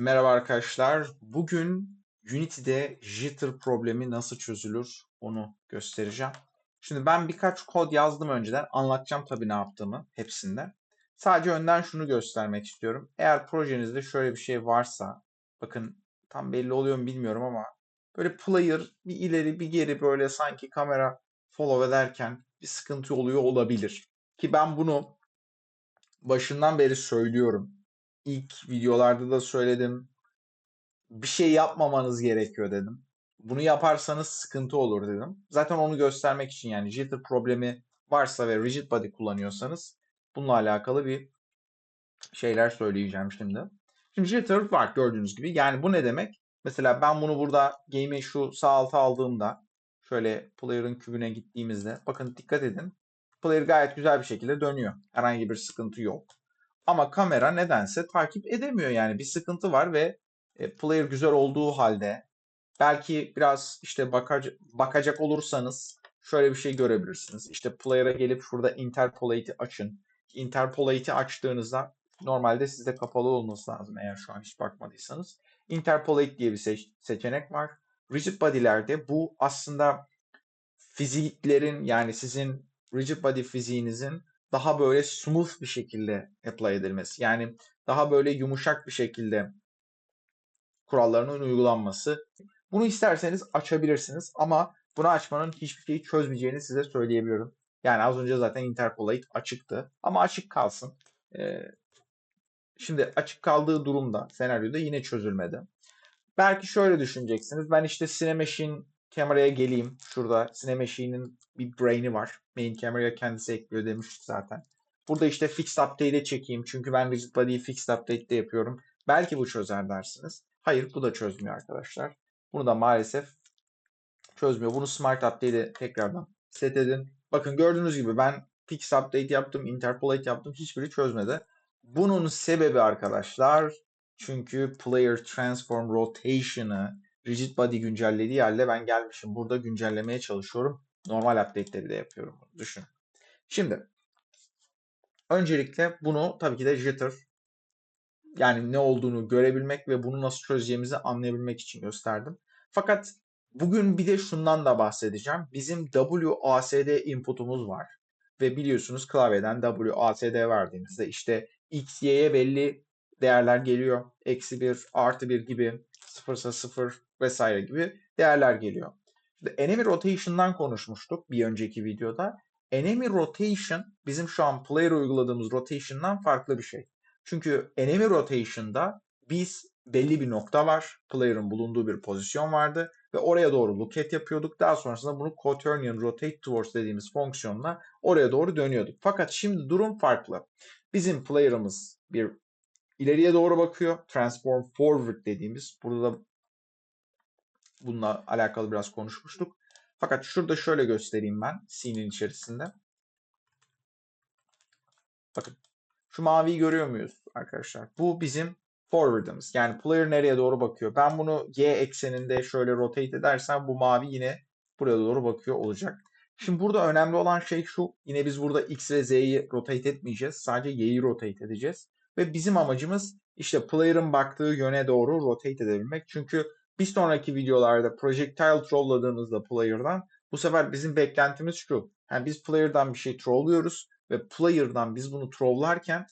Merhaba arkadaşlar. Bugün Unity'de jitter problemi nasıl çözülür onu göstereceğim. Şimdi ben birkaç kod yazdım önceden. Anlatacağım tabii ne yaptığımı hepsinde. Sadece önden şunu göstermek istiyorum. Eğer projenizde şöyle bir şey varsa, bakın tam belli oluyor mu bilmiyorum ama böyle player bir ileri bir geri böyle sanki kamera follow ederken bir sıkıntı oluyor olabilir. Ki ben bunu başından beri söylüyorum ilk videolarda da söyledim. Bir şey yapmamanız gerekiyor dedim. Bunu yaparsanız sıkıntı olur dedim. Zaten onu göstermek için yani jitter problemi varsa ve rigid body kullanıyorsanız bununla alakalı bir şeyler söyleyeceğim şimdi. Şimdi jitter var gördüğünüz gibi. Yani bu ne demek? Mesela ben bunu burada game'i şu sağ alta aldığımda şöyle player'ın kübüne gittiğimizde bakın dikkat edin. Player gayet güzel bir şekilde dönüyor. Herhangi bir sıkıntı yok. Ama kamera nedense takip edemiyor yani bir sıkıntı var ve e, player güzel olduğu halde belki biraz işte bakacak, bakacak olursanız şöyle bir şey görebilirsiniz. İşte player'a gelip şurada interpolate'i açın. Interpolate'i açtığınızda normalde sizde kapalı olması lazım eğer şu an hiç bakmadıysanız. Interpolate diye bir seç- seçenek var. Rigid body'lerde bu aslında fiziklerin yani sizin rigid body fiziğinizin daha böyle smooth bir şekilde apply edilmesi. Yani daha böyle yumuşak bir şekilde kurallarının uygulanması. Bunu isterseniz açabilirsiniz ama bunu açmanın hiçbir şeyi çözmeyeceğini size söyleyebilirim. Yani az önce zaten Interpolate açıktı ama açık kalsın. Ee, şimdi açık kaldığı durumda senaryoda yine çözülmedi. Belki şöyle düşüneceksiniz. Ben işte Cinemachine kameraya geleyim. Şurada Cinemachine'in bir brain'i var. Main kameraya kendisi ekliyor demiştik zaten. Burada işte fixed update'e çekeyim. Çünkü ben rigid body'yi fixed update'de yapıyorum. Belki bu çözer dersiniz. Hayır bu da çözmüyor arkadaşlar. Bunu da maalesef çözmüyor. Bunu smart update'e tekrardan set edin. Bakın gördüğünüz gibi ben fixed update yaptım, interpolate yaptım. Hiçbiri çözmedi. Bunun sebebi arkadaşlar çünkü player transform rotation'ı rigid body güncellediği halde ben gelmişim. Burada güncellemeye çalışıyorum. Normal update'leri de yapıyorum. Düşün. Şimdi öncelikle bunu tabii ki de jitter yani ne olduğunu görebilmek ve bunu nasıl çözeceğimizi anlayabilmek için gösterdim. Fakat bugün bir de şundan da bahsedeceğim. Bizim WASD input'umuz var. Ve biliyorsunuz klavyeden WASD verdiğimizde işte X, Y'ye belli değerler geliyor. Eksi 1, artı 1 gibi, 0 ise 0 vesaire gibi değerler geliyor. Şimdi enemy rotation'dan konuşmuştuk bir önceki videoda. Enemy rotation bizim şu an player uyguladığımız rotation'dan farklı bir şey. Çünkü enemy rotation'da biz belli bir nokta var. Player'ın bulunduğu bir pozisyon vardı ve oraya doğru locate yapıyorduk. Daha sonrasında bunu quaternion rotate towards dediğimiz fonksiyonla oraya doğru dönüyorduk. Fakat şimdi durum farklı. Bizim player'ımız bir ileriye doğru bakıyor. Transform forward dediğimiz. Burada da bununla alakalı biraz konuşmuştuk. Fakat şurada şöyle göstereyim ben scene'in içerisinde. Bakın şu maviyi görüyor muyuz arkadaşlar? Bu bizim forward'ımız. Yani player nereye doğru bakıyor. Ben bunu y ekseninde şöyle rotate edersem bu mavi yine buraya doğru bakıyor olacak. Şimdi burada önemli olan şey şu. Yine biz burada x ve z'yi rotate etmeyeceğiz. Sadece y'yi rotate edeceğiz. Ve bizim amacımız işte player'ın baktığı yöne doğru rotate edebilmek. Çünkü bir sonraki videolarda projectile trollladığınızda player'dan bu sefer bizim beklentimiz şu. Yani biz player'dan bir şey trollüyoruz ve player'dan biz bunu trolllarken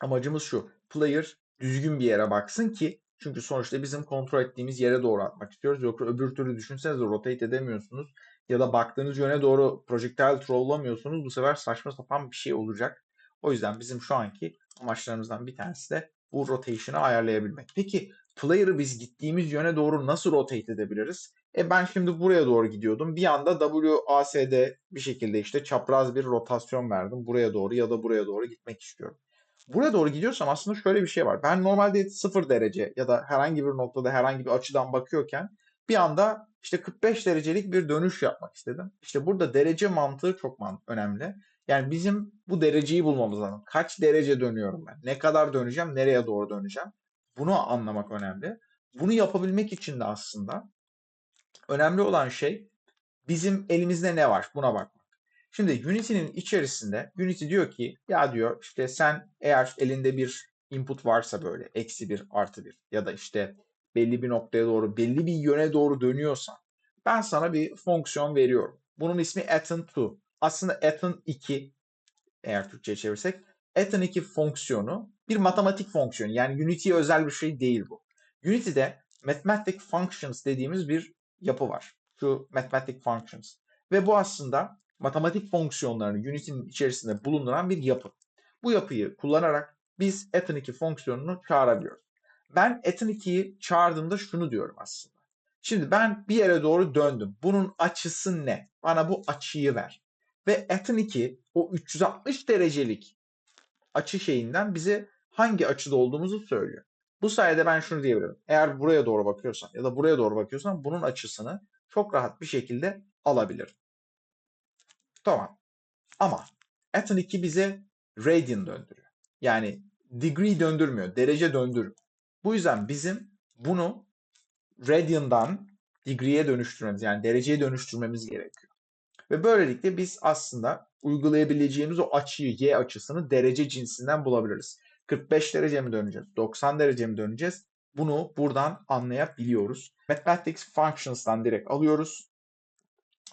amacımız şu. Player düzgün bir yere baksın ki çünkü sonuçta bizim kontrol ettiğimiz yere doğru atmak istiyoruz. Yoksa öbür türlü düşünsenize rotate edemiyorsunuz. Ya da baktığınız yöne doğru projectile trollamıyorsunuz. Bu sefer saçma sapan bir şey olacak. O yüzden bizim şu anki amaçlarımızdan bir tanesi de bu rotation'ı ayarlayabilmek. Peki player'ı biz gittiğimiz yöne doğru nasıl rotate edebiliriz? E ben şimdi buraya doğru gidiyordum. Bir anda WASD bir şekilde işte çapraz bir rotasyon verdim. Buraya doğru ya da buraya doğru gitmek istiyorum. Buraya doğru gidiyorsam aslında şöyle bir şey var. Ben normalde 0 derece ya da herhangi bir noktada herhangi bir açıdan bakıyorken bir anda işte 45 derecelik bir dönüş yapmak istedim. İşte burada derece mantığı çok önemli. Yani bizim bu dereceyi bulmamız lazım. Kaç derece dönüyorum ben? Ne kadar döneceğim? Nereye doğru döneceğim? Bunu anlamak önemli. Bunu yapabilmek için de aslında önemli olan şey bizim elimizde ne var? Buna bakmak. Şimdi Unity'nin içerisinde Unity diyor ki ya diyor işte sen eğer elinde bir input varsa böyle eksi 1 artı 1 ya da işte belli bir noktaya doğru belli bir yöne doğru dönüyorsan ben sana bir fonksiyon veriyorum. Bunun ismi Athon2. Aslında Athon2 eğer Türkçe'ye çevirsek Athon2 fonksiyonu bir matematik fonksiyonu. Yani Unity'ye özel bir şey değil bu. Unity'de mathematic functions dediğimiz bir yapı var. Şu mathematic functions. Ve bu aslında matematik fonksiyonlarını Unity'nin içerisinde bulunduran bir yapı. Bu yapıyı kullanarak biz Athon2 fonksiyonunu çağırabiliyoruz. Ben Athon2'yi çağırdığımda şunu diyorum aslında. Şimdi ben bir yere doğru döndüm. Bunun açısı ne? Bana bu açıyı ver. Ve Athon2 o 360 derecelik açı şeyinden bize hangi açıda olduğumuzu söylüyor. Bu sayede ben şunu diyebilirim. Eğer buraya doğru bakıyorsan ya da buraya doğru bakıyorsan bunun açısını çok rahat bir şekilde alabilirim. Tamam. Ama Athon 2 bize radian döndürüyor. Yani degree döndürmüyor, derece döndürüyor. Bu yüzden bizim bunu radian'dan degree'ye dönüştürmemiz yani dereceye dönüştürmemiz gerekiyor. Ve böylelikle biz aslında uygulayabileceğimiz o açıyı, y açısını derece cinsinden bulabiliriz. 45 derece mi döneceğiz, 90 derece mi döneceğiz? Bunu buradan anlayabiliyoruz. Mathematics Functions'tan direkt alıyoruz.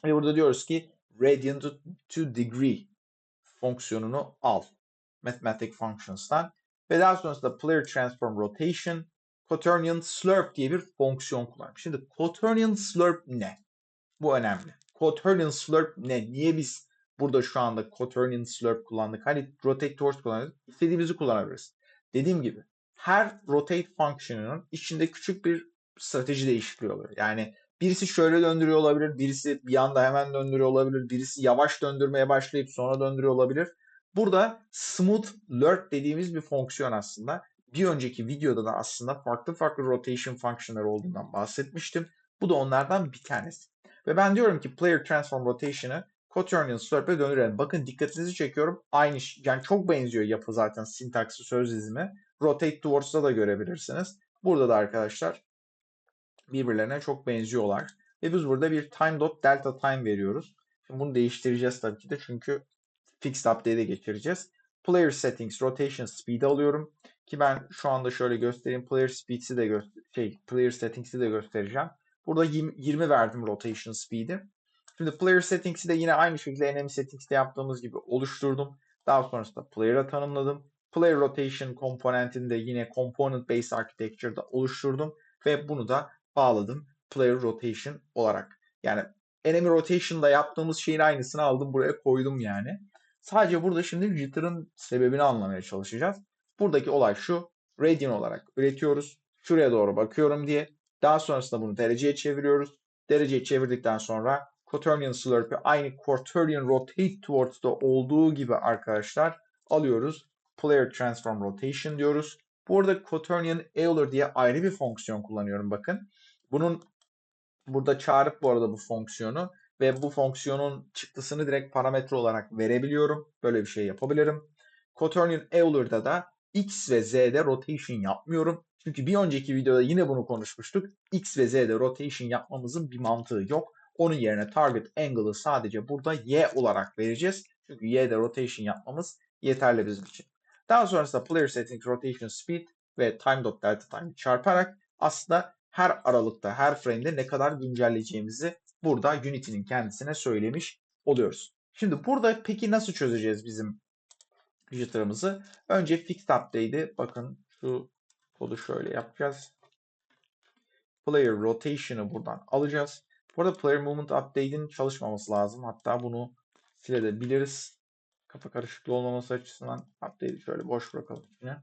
Ve burada diyoruz ki radian to degree fonksiyonunu al. Mathematic Functions'tan. Ve daha sonrasında player transform rotation quaternion slurp diye bir fonksiyon kullanmış. Şimdi quaternion slurp ne? Bu önemli. Quaternion slurp ne? Niye biz burada şu anda quaternion slurp kullandık? Hani rotate towards kullanıyoruz. İstediğimizi kullanabiliriz. Dediğim gibi her rotate fonksiyonunun içinde küçük bir strateji değişikliği oluyor. Yani birisi şöyle döndürüyor olabilir, birisi bir anda hemen döndürüyor olabilir, birisi yavaş döndürmeye başlayıp sonra döndürüyor olabilir. Burada smooth lurk dediğimiz bir fonksiyon aslında. Bir önceki videoda da aslında farklı farklı rotation fonksiyonları olduğundan bahsetmiştim. Bu da onlardan bir tanesi. Ve ben diyorum ki player transform rotation'ı quaternion slurp'e döndürelim. Bakın dikkatinizi çekiyorum. Aynı yani çok benziyor yapı zaten sintaksi söz dizimi. Rotate towards'da da görebilirsiniz. Burada da arkadaşlar birbirlerine çok benziyorlar. Ve biz burada bir time dot delta time veriyoruz. Şimdi bunu değiştireceğiz tabii ki de çünkü fixed update'e geçireceğiz. Player settings rotation speed alıyorum. Ki ben şu anda şöyle göstereyim. Player speed'i de şey player settings'i de göstereceğim. Burada 20 verdim rotation speed'i. Şimdi player settings'i de yine aynı şekilde enemy settings'te yaptığımız gibi oluşturdum. Daha sonrasında player'a tanımladım. Player rotation komponentini de yine component based architecture'da oluşturdum ve bunu da bağladım player rotation olarak. Yani enemy rotation'da yaptığımız şeyin aynısını aldım buraya koydum yani. Sadece burada şimdi jitter'ın sebebini anlamaya çalışacağız. Buradaki olay şu. Radian olarak üretiyoruz. Şuraya doğru bakıyorum diye. Daha sonrasında bunu dereceye çeviriyoruz. Dereceye çevirdikten sonra quaternion slurp'ü aynı quaternion rotate towards'da olduğu gibi arkadaşlar alıyoruz. Player transform rotation diyoruz. Burada quaternion Euler diye ayrı bir fonksiyon kullanıyorum bakın. Bunun burada çağırıp bu arada bu fonksiyonu ve bu fonksiyonun çıktısını direkt parametre olarak verebiliyorum. Böyle bir şey yapabilirim. Quaternion Euler'da da X ve Z'de rotation yapmıyorum. Çünkü bir önceki videoda yine bunu konuşmuştuk. X ve Z'de rotation yapmamızın bir mantığı yok. Onun yerine target angle'ı sadece burada Y olarak vereceğiz. Çünkü Y'de rotation yapmamız yeterli bizim için. Daha sonrasında player settings rotation speed ve time dot delta time çarparak aslında her aralıkta, her frame'de ne kadar güncelleyeceğimizi burada Unity'nin kendisine söylemiş oluyoruz. Şimdi burada peki nasıl çözeceğiz bizim jitter'ımızı? Önce fixed update'i bakın şu kodu şöyle yapacağız. Player rotation'ı buradan alacağız. Burada player movement update'in çalışmaması lazım. Hatta bunu silebiliriz. Kafa karışıklığı olmaması açısından update'i şöyle boş bırakalım yine.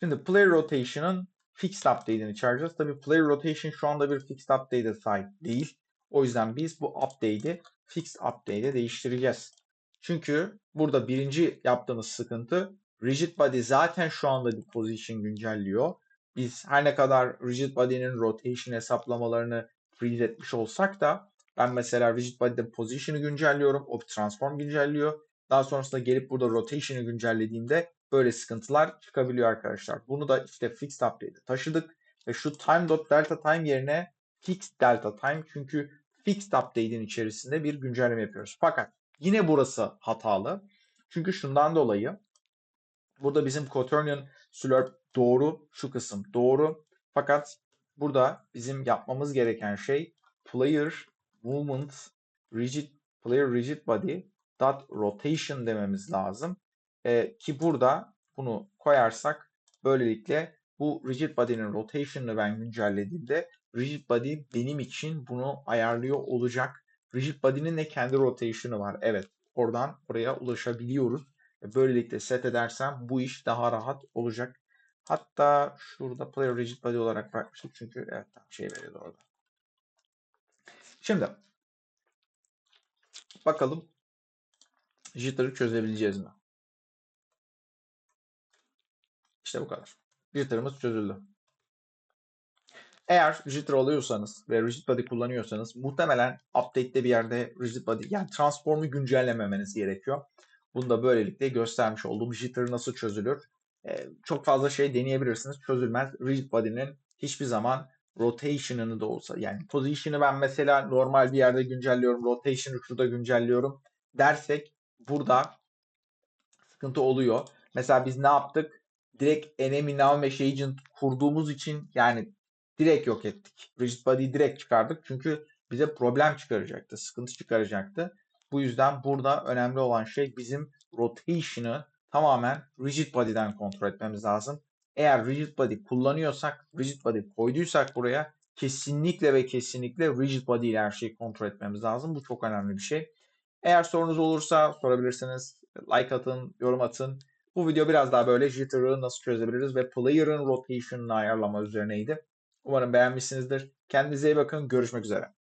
Şimdi player rotation'ın fixed update'ini çağıracağız. Tabii player rotation şu anda bir fixed update'e sahip değil. O yüzden biz bu update'i fixed update'e değiştireceğiz. Çünkü burada birinci yaptığımız sıkıntı rigid body zaten şu anda bir position güncelliyor. Biz her ne kadar rigid body'nin rotation hesaplamalarını freeze etmiş olsak da ben mesela rigid body'de position'ı güncelliyorum. O transform güncelliyor. Daha sonrasında gelip burada rotation'ı güncellediğimde böyle sıkıntılar çıkabiliyor arkadaşlar. Bunu da işte fixed update'e taşıdık. Ve şu time dot delta time yerine fixed delta time çünkü fixed update'in içerisinde bir güncelleme yapıyoruz. Fakat yine burası hatalı. Çünkü şundan dolayı Burada bizim quaternion slurp doğru. Şu kısım doğru. Fakat burada bizim yapmamız gereken şey player movement rigid player rigid body dot rotation dememiz lazım. Ee, ki burada bunu koyarsak böylelikle bu rigid body'nin rotation'ını ben güncellediğimde rigid body benim için bunu ayarlıyor olacak. Rigid body'nin de kendi rotation'ı var. Evet. Oradan oraya ulaşabiliyoruz. Böylelikle set edersem bu iş daha rahat olacak. Hatta şurada player rigid body olarak bırakmıştık çünkü evet şey veriyordu orada. Şimdi bakalım jitter'ı çözebileceğiz mi? İşte bu kadar. Jitter'ımız çözüldü. Eğer jitter alıyorsanız ve rigid body kullanıyorsanız muhtemelen update'te bir yerde rigid body yani transform'u güncellememeniz gerekiyor. Bunu da böylelikle göstermiş oldum. Jitter nasıl çözülür? Ee, çok fazla şey deneyebilirsiniz. Çözülmez. Rigid body'nin hiçbir zaman rotation'ını da olsa yani position'ı ben mesela normal bir yerde güncelliyorum. Rotation'ı şurada güncelliyorum dersek burada sıkıntı oluyor. Mesela biz ne yaptık? Direkt enemy now mesh agent kurduğumuz için yani direkt yok ettik. Rigid body'yi direkt çıkardık. Çünkü bize problem çıkaracaktı. Sıkıntı çıkaracaktı. Bu yüzden burada önemli olan şey bizim rotation'ı tamamen rigid body'den kontrol etmemiz lazım. Eğer rigid body kullanıyorsak, rigid body koyduysak buraya kesinlikle ve kesinlikle rigid body ile her şeyi kontrol etmemiz lazım. Bu çok önemli bir şey. Eğer sorunuz olursa sorabilirsiniz. Like atın, yorum atın. Bu video biraz daha böyle jitter'ı nasıl çözebiliriz ve player'ın rotation'ını ayarlama üzerineydi. Umarım beğenmişsinizdir. Kendinize iyi bakın. Görüşmek üzere.